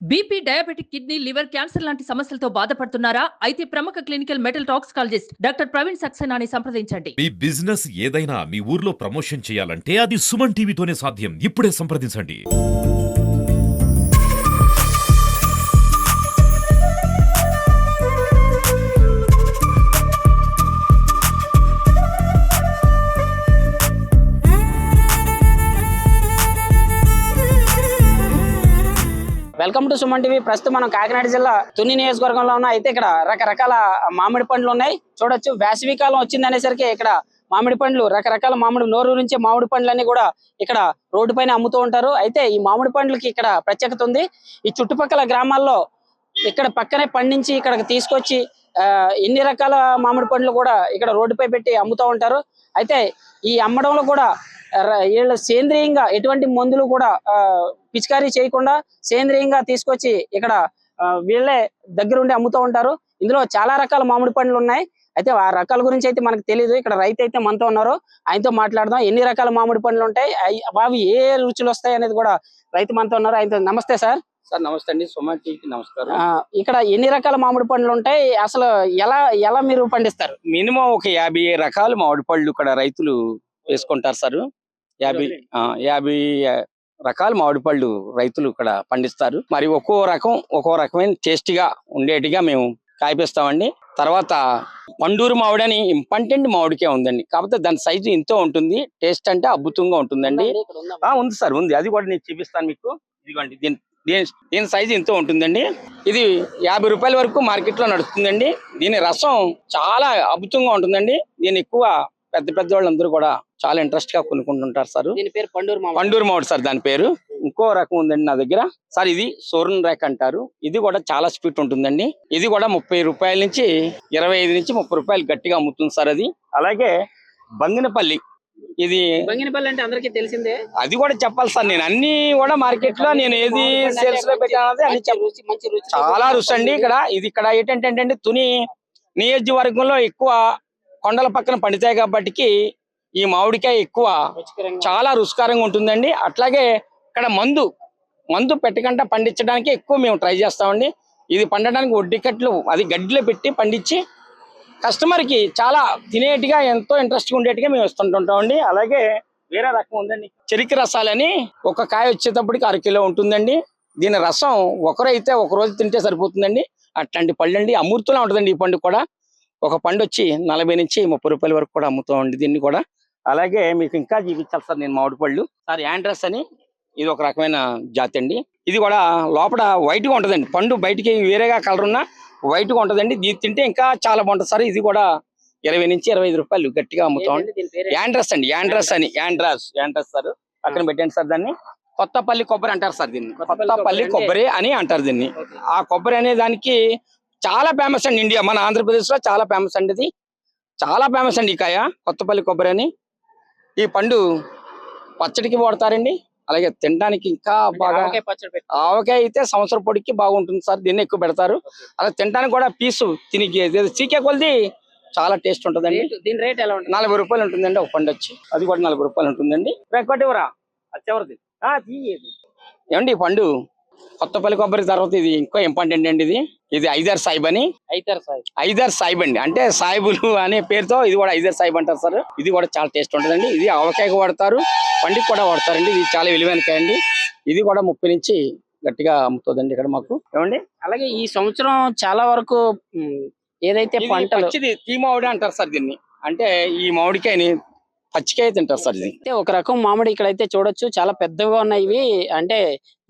BP diabetic kidney liver cancer లాంటి సమస్యలతో బాధపడుతున్నారా? అయితే ప్రముఖ clinical metal toxicologist doctor Praveen సక్సేనాని సంప్రదించండి. మీ బిజినెస్ ఏదైనా మీ ఊర్లో ప్రమోషన్ చేయాలంటే అది సుమన్ టీవీతోనే సాధ్యం. ఇప్పుడే సంప్రదించండి. Welcome to Suman TV. ప్రస్తుతం మనం కాకినాడ జిల్లా తుని నియోజకవర్గంలో ఉన్న. అయితే ఇక్కడ రకరకాల మామిడి పండ్లు ఉన్నాయి. చూడొచ్చు వేసవి కాలం వచ్చింది అనేసరికి ఇక్కడ మామిడి పండ్లు రకరకాల మామిడి నోరు నుంచి మామిడి పండ్లన్నీ కూడా ఇక్కడ రోడ్డు పైన అమ్ముతూ ఉంటారు. అయితే ఈ మామిడి పండ్లకి ఇక్కడ ప్రత్యేకత ఉంది. ఈ చుట్టుపక్కల గ్రామాల్లో ఇక్కడ పక్కనే పండించి ఇక్కడికి తీసుకొచ్చి ఆ, ఎన్ని రకాల మామిడి పండ్లు కూడా ఇక్కడ రోడ్డుపై పెట్టి అమ్ముతూ ఉంటారు. అయితే ఈ అమ్మడంలో కూడా వీళ్ళు సేంద్రియంగా ఎటువంటి మందులు కూడా పిచికారీ చేయకుండా సేంద్రియంగా తీసుకొచ్చి ఇక్కడ వీళ్ళే దగ్గరుండి అమ్ముతూ ఉంటారు. ఇందులో చాలా రకాల మామిడి పండ్లు ఉన్నాయి. అయితే ఆ రకాల గురించి అయితే మనకు తెలియదు ఇక్కడ రైతు అయితే మనతో ఉన్నారు. ఆయనతో మాట్లాడదాం. ఎన్ని రకాల మామిడి పండ్లు ఉంటాయి? అవి ఏ రుచులు వస్తాయి అనేది కూడా రైతు మనతో ఉన్నారు. ఆయనతో నమస్తే సార్. సార్ నమస్తే అండి. టీవీకి నమస్కారం. ఇక్కడ ఎన్ని రకాల మామిడి పండ్లు ఉంటాయి? అసలు ఎలా ఎలా మీరు పండిస్తారు? మినిమం ఒక యాభై రకాల మామిడి పళ్ళు ఇక్కడ రైతులు వేసుకుంటారు సార్. యాభై యాభై రకాల మామిడి పళ్ళు రైతులు ఇక్కడ పండిస్తారు. మరి ఒక్కో రకం ఒక్కో రకమైన టేస్టీగా ఉండేటిగా మేము కాయిపిస్తామండి. తర్వాత పండూరు మామిడి అని ఇంపార్టెంట్ మామిడికే ఉందండి. కాకపోతే దాని సైజు ఎంతో ఉంటుంది టేస్ట్ అంటే అద్భుతంగా ఉంటుందండి. ఉంది సార్ ఉంది. అది కూడా నేను చూపిస్తాను మీకు. ఇదిగోండి దీని దీని దీని సైజు ఎంతో ఉంటుందండి. ఇది యాభై రూపాయల వరకు మార్కెట్లో నడుస్తుందండి. దీని రసం చాలా అద్భుతంగా ఉంటుందండి. దీని ఎక్కువ పెద్ద పెద్ద వాళ్ళందరూ కూడా చాలా ఇంట్రెస్ట్గా కొనుక్కుంటుంటారు సార్. దీని పేరు పండూరు మామిడి పండూరు మామిడి సార్ దాని పేరు. ఇంకో రకం ఉందండి నా దగ్గర. సార్ ఇది సోరన్ రేక్ అంటారు. ఇది కూడా చాలా స్వీట్ ఉంటుందండి. ఇది కూడా ముప్పై రూపాయల నుంచి ఇరవై ఐదు నుంచి ముప్పై రూపాయలు గట్టిగా అమ్ముతుంది సార్ అది. అలాగే బంగినపల్లి. ఇది బంగినపల్లి అంటే అందరికీ తెలిసిందే. అది కూడా చెప్పాలి సార్ నేను. అన్ని కూడా మార్కెట్లో నేను ఏది సేల్స్లో పెట్టానది అన్ని చాలా రుచి అండి ఇక్కడ. ఇది ఇక్కడ ఏంటంటే తుని నియోజకవర్గంలో ఎక్కువ కొండల పక్కన పండుతాయి కాబట్టికి ఈ మామిడికాయ ఎక్కువ చాలా రుచికరంగా ఉంటుందండి. అట్లాగే ఇక్కడ మందు మందు పెట్టకుండా పండించడానికి ఎక్కువ మేము ట్రై చేస్తామండి. ఇది పండడానికి ఒడ్డికట్లు అది గడ్డిలో పెట్టి పండించి కస్టమర్కి చాలా తినేటిగా ఎంతో ఇంట్రెస్ట్ ఉండేట్టుగా మేము ఇస్తుంటుంటామండి. అలాగే వేరే రకం ఉందండి. చెరికి రసాలని ఒక కాయ వచ్చేటప్పటికి అర కిలో ఉంటుందండి. దీని రసం ఒకరైతే ఒక రోజు తింటే సరిపోతుందండి. అట్లాంటి పళ్ళు అండి. అమృతంలా ఉంటుందండి ఈ పండు కూడా. ఒక పండు వచ్చి నలభై నుంచి ముప్పై రూపాయల వరకు కూడా అమ్ముతామండి దీన్ని కూడా. అలాగే మీకు ఇంకా చూపించాలి సార్ నేను మామిడి పళ్ళు. సార్ యాండ్రస్ అని ఇది ఒక రకమైన జాతి అండి. ఇది కూడా లోపల వైట్గా ఉంటదండి. పండు బయటికి వేరేగా కలర్ ఉన్న వైట్గా ఉంటదండి. ఇది తింటే ఇంకా చాలా బాగుంటుంది సార్. ఇది కూడా ఇరవై నుంచి ఇరవై ఐదు రూపాయలు గట్టిగా అమ్ముతాం యాండ్రస్ అండి. యాండ్రస్ అని. యాండ్రస్. యాండ్రస్ సార్. పక్కన పెట్టండి సార్ దాన్ని. కొత్తపల్లి కొబ్బరి అంటారు సార్ దీన్ని. కొత్తపల్లి కొబ్బరి అని అంటారు దీన్ని. ఆ కొబ్బరి అనే దానికి చాలా ఫేమస్ అండి ఇండియా. మన ఆంధ్రప్రదేశ్లో చాలా ఫేమస్ అండి ఇది. చాలా ఫేమస్ అండి ఈ కాయ. కొత్తపల్లి కొబ్బరి అని. ఈ పండు పచ్చడికి వాడతారండి. అలాగే తినడానికి ఇంకా బాగా ఆవకాయ అయితే సంవత్సరం పొడికి బాగుంటుంది సార్. దీన్ని ఎక్కువ పెడతారు. అలా తినడానికి కూడా పీసు తినికి చీకే కొలిది చాలా టేస్ట్ ఉంటుందండి. దీని రేట్ ఎలా ఉంటుంది? నలభై రూపాయలు ఉంటుందండి. ఒక పండు వచ్చి. అది కూడా నలభై రూపాయలు ఉంటుందండి. ఏమండి ఈ పండు? కొత్తపల్లి కొబ్బరి తర్వాత ఇది ఇంకో ఇంపార్టెంట్ అండి ఇది. ఇది ఐదర్ సాయిబ్ అని. అయితారు సార్ ఐదర్ సాయిబ్ అండి. అంటే సాయిబులు అనే పేరుతో ఇది కూడా ఐదర్ సాయిబ్ అంటారు సార్. ఇది కూడా చాలా టేస్ట్ ఉంటుందండి. ఇది ఆవకాయకు వాడతారు పండికి కూడా వాడతారండి. ఇది చాలా విలువైన కాయ అండి. ఇది కూడా ముప్పై నుంచి గట్టిగా అమ్ముతుందండి ఇక్కడ మాకు. ఏమండి? అలాగే ఈ సంవత్సరం చాలా వరకు ఏదైతే పంటలు పచ్చిది తీ మామిడి అంటారు సార్ దీన్ని. అంటే ఈ మామిడికాయని పచ్చికాయ తింటారు సార్ ఇది. అయితే ఒక రకం మామిడి ఇక్కడైతే చూడొచ్చు. చాలా పెద్దగా ఉన్నాయి ఇవి. అంటే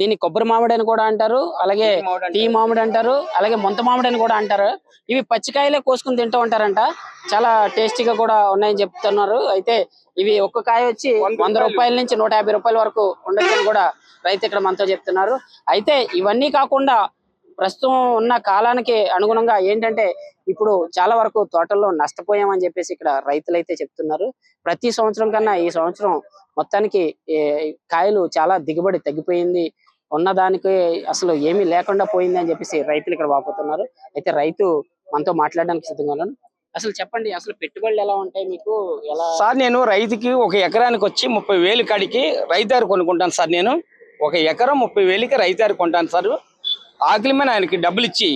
దీన్ని కొబ్బరి మామిడి అని కూడా అంటారు. అలాగే టీ మామిడి అంటారు. అలాగే మొంత మామిడి అని కూడా అంటారు. ఇవి పచ్చికాయలే కోసుకుని తింటూ ఉంటారంట. చాలా టేస్టీగా కూడా ఉన్నాయని చెప్తున్నారు. అయితే ఇవి ఒక్క కాయ వచ్చి వంద రూపాయల నుంచి నూట యాభై రూపాయల వరకు ఉండొచ్చని కూడా రైతు ఇక్కడ మనతో చెప్తున్నారు. అయితే ఇవన్నీ కాకుండా ప్రస్తుతం ఉన్న కాలానికి అనుగుణంగా ఏంటంటే ఇప్పుడు చాలా వరకు తోటల్లో నష్టపోయామని చెప్పేసి ఇక్కడ రైతులు అయితే చెప్తున్నారు. ప్రతి సంవత్సరం కన్నా ఈ సంవత్సరం మొత్తానికి కాయలు చాలా దిగుబడి తగ్గిపోయింది. ఉన్నదానికి అసలు ఏమీ లేకుండా పోయింది అని చెప్పేసి రైతులు ఇక్కడ వాపోతున్నారు. అయితే రైతు మనతో మాట్లాడడానికి సిద్ధంగా ఉన్నాను అసలు చెప్పండి అసలు పెట్టుబడులు ఎలా ఉంటాయి మీకు? ఎలా సార్ నేను రైతుకి ఒక ఎకరానికి వచ్చి ముప్పై వేలు కాడికి రైతారు కొనుక్కుంటాను సార్ నేను. ఒక ఎకరం ముప్పై వేలకి రైతారు కొంటాను సార్. ఆకలి మీద ఆయనకి డబ్బులు ఇచ్చి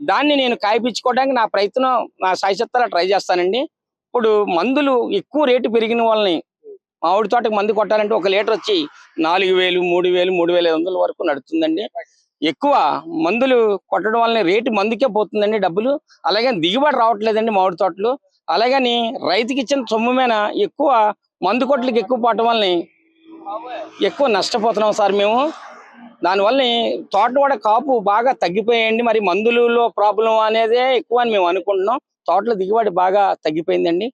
దాన్ని నేను కాయిపించుకోవడానికి నా ప్రయత్నం నా సాయశక్తాల ట్రై చేస్తానండి. ఇప్పుడు మందులు ఎక్కువ రేటు పెరిగిన వాళ్ళని మామిడి తోటకి మందు కొట్టాలంటే ఒక లీటర్ వచ్చి నాలుగు వేలు మూడు వేలు మూడు వేల ఐదు వందల వరకు నడుతుందండి. ఎక్కువ మందులు కొట్టడం వల్ల రేటు మందుకే పోతుందండి డబ్బులు. అలాగే దిగుబడి రావట్లేదండి మామిడి తోటలు. అలాగని రైతుకి ఇచ్చిన సొమ్ము మీద ఎక్కువ మందు కొట్లకి ఎక్కువ పోవటం వల్ల ఎక్కువ నష్టపోతున్నాం సార్ మేము. దానివల్ల తోట కూడా కాపు బాగా తగ్గిపోయాయండి మరి మందులలో ప్రాబ్లం అనేదే ఎక్కువ అని మేము అనుకుంటున్నాం. తోటల దిగుబడి బాగా తగ్గిపోయిందండి.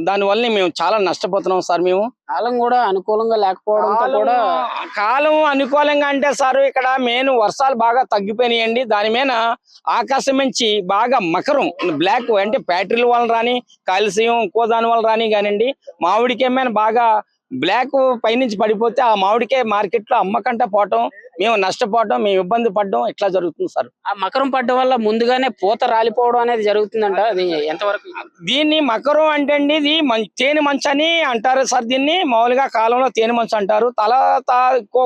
దానివల్ల మేము చాలా నష్టపోతున్నాం సార్ మేము. కాలం కూడా అనుకూలంగా లేకపోవడంతో కూడా కాలం- కాలం అనుకూలంగా అంటే సార్ ఇక్కడ మెయిన్ వర్షాలు బాగా తగ్గిపోయినాయండి. దాని మీద ఆకాశం నుంచి బాగా మకరం బ్లాక్ అంటే బ్యాటరీల వల్ల రాని కాల్షియం ఇంకో దాని వల్ల రాని కానివ్వండి మామిడికాయ మీద బాగా బ్లాక్ పైనుంచి పడిపోతే ఆ మామిడికాయ మార్కెట్లో అమ్మకంట పోవటం మేము నష్టపోవటం మేము ఇబ్బంది పడడం ఇట్లా జరుగుతుంది సార్. ఆ మకరం పడ్డం వల్ల ముందుగానే పూత రాలిపోవడం అనేది జరుగుతుందంట. అది ఎంతవరకు? దీన్ని మకరం అంటే అండి ఇది తేనె మంచు అని అంటారు సార్ దీన్ని. మామూలుగా కాలంలో తేనె మంచు అంటారు. తర్వాత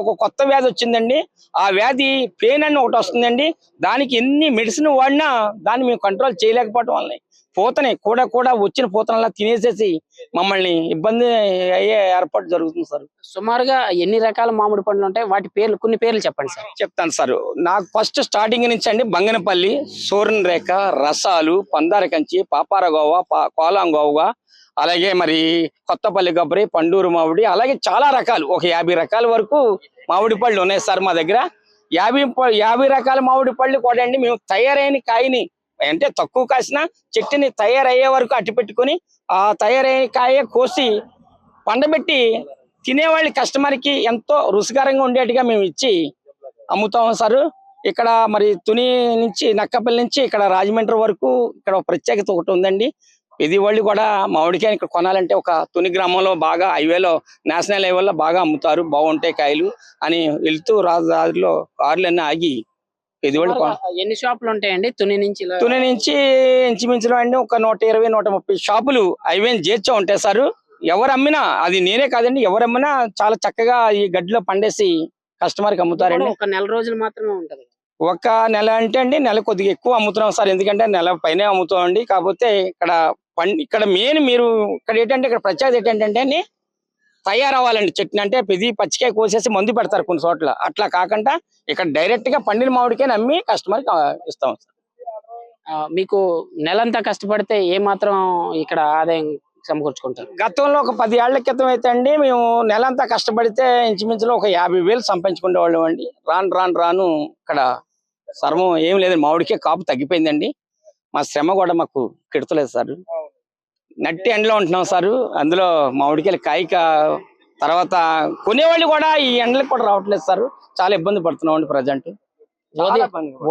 ఒక కొత్త వ్యాధి వచ్చిందండి. ఆ వ్యాధి పెయిన్ అని ఒకటి వస్తుందండి. దానికి ఎన్ని మెడిసిన్ వాడినా దాన్ని మేము కంట్రోల్ చేయలేకపోవటం వల్ల పూతని కూడా కూడా వచ్చిన పూతనలా తినేసేసి మమ్మల్ని ఇబ్బంది అయ్యే ఏర్పాటు జరుగుతుంది సార్. సుమారుగా ఎన్ని రకాల మామిడి పండ్లు ఉంటాయి? వాటి పేర్లు కొన్ని పేర్లు చెప్పండి సార్. చెప్తాను సార్. నాకు ఫస్ట్ స్టార్టింగ్ నుంచి అండి బంగనపల్లి సూర్యన్ రేఖ రసాలు పందార కంచి పాపార గోవ పా- కోలాం గోవ అలాగే మరి కొత్తపల్లి కొబ్బరి పండూరు మామిడి అలాగే చాలా రకాలు. ఒక యాభై రకాల వరకు మామిడి పళ్ళు ఉన్నాయి సార్ మా దగ్గర. యాభై యాభై రకాల మామిడి పళ్ళు కూడా అండి. మేము తయారైన కాయని అంటే తక్కువ కాసిన చెట్టుని తయారయ్యే వరకు అట్టి పెట్టుకొని ఆ తయారయ్యే కాయ కోసి పండబెట్టి తినేవాళ్ళ కస్టమర్కి ఎంతో రుచికరంగా ఉండేట్టుగా మేము ఇచ్చి అమ్ముతాం సార్. ఇక్కడ మరి తుని నుంచి నక్కపల్లి నుంచి ఇక్కడ రాజమండ్రి వరకు ఇక్కడ ప్రత్యేకత ఒకటి ఉందండి. ఇది వాళ్ళు కూడా మామిడికాయని ఇక్కడ కొనాలంటే ఒక తుని గ్రామంలో బాగా హైవేలో నేషనల్ హైవేలో బాగా అమ్ముతారు. బాగుంటాయి కాయలు అని వెళ్తూ రాజధారిలో కార్లన్నీ ఆగి ఇది కొన- ఎన్ని షాపులు ఉంటాయండి? తుని నుంచి? తుని నుంచి ఇంచుమించులో అండి ఒక నూట ఇరవై నూట ముప్పై షాపులు హైవేని చేర్చా ఉంటాయి సార్. ఎవరు అమ్మినా అది నేనే కాదండి ఎవరు అమ్మినా చాలా చక్కగా ఈ గడ్డిలో పండేసి కస్టమర్కి అమ్ముతారండి. ఒక నెల రోజులు మాత్రమే ఉంటది. ఒక నెల అంటే అండి నెల కొద్దిగా ఎక్కువ అమ్ముతున్నాం సార్. ఎందుకంటే నెల పైనే అమ్ముతాం అండి కాకపోతే ఇక్కడ ఇక్కడ మెయిన్ మీరు ఇక్కడ ఏంటంటే ఇక్కడ ప్రత్యేకత ఏంటంటే అండి తయారవ్వాలండి చట్నీ అంటే పెది పచ్చికాయ కోసేసి మందు పెడతారు కొన్ని చోట్ల. అట్లా కాకుండా ఇక్కడ డైరెక్ట్గా పండిన మామిడికాయ అమ్మి కస్టమర్ ఇస్తాం మీకు నెలంతా కష్టపడితే ఏ మాత్రం ఇక్కడ ఆదాయం సమకూర్చుకుంటారు? గతంలో ఒక పది ఏళ్ళ క్రితం అయితే అండి మేము నెలంతా కష్టపడితే ఇంచుమించులో ఒక యాభై వేలు సంపాదించుకునే వాళ్ళం అండి. రాను రాను రాను ఇక్కడ సర్వం ఏం లేదండి మామిడికే కాపు తగ్గిపోయిందండి. మా శ్రమ కూడా మాకు కెడతలేదు సార్. నట్టి ఎండలో ఉంటున్నాం సార్. అందులో మామిడికాయలు కాయక తర్వాత కొనేవాళ్ళు కూడా ఈ ఎండలకు కూడా రావట్లేదు సార్. చాలా ఇబ్బంది పడుతున్నాం అండి ప్రజెంట్.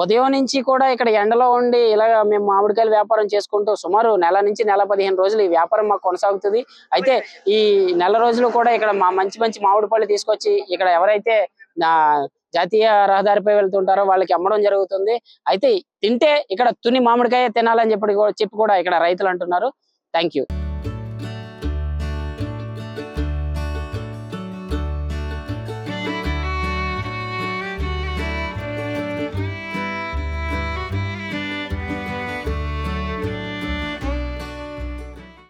ఉదయం నుంచి కూడా ఇక్కడ ఎండలో ఉండి ఇలా మేము మామిడికాయల వ్యాపారం చేసుకుంటూ సుమారు నెల నుంచి నెల పదిహేను రోజులు ఈ వ్యాపారం మాకు కొనసాగుతుంది. అయితే ఈ నెల రోజులు కూడా ఇక్కడ మా మంచి మంచి మామిడి పళ్ళు తీసుకొచ్చి ఇక్కడ ఎవరైతే నా జాతీయ రహదారిపై వెళ్తుంటారో వాళ్ళకి అమ్మడం జరుగుతుంది. అయితే తింటే ఇక్కడ తుని మామిడికాయ తినాలని చెప్పి చెప్పి కూడా ఇక్కడ రైతులు అంటున్నారు. Thank you.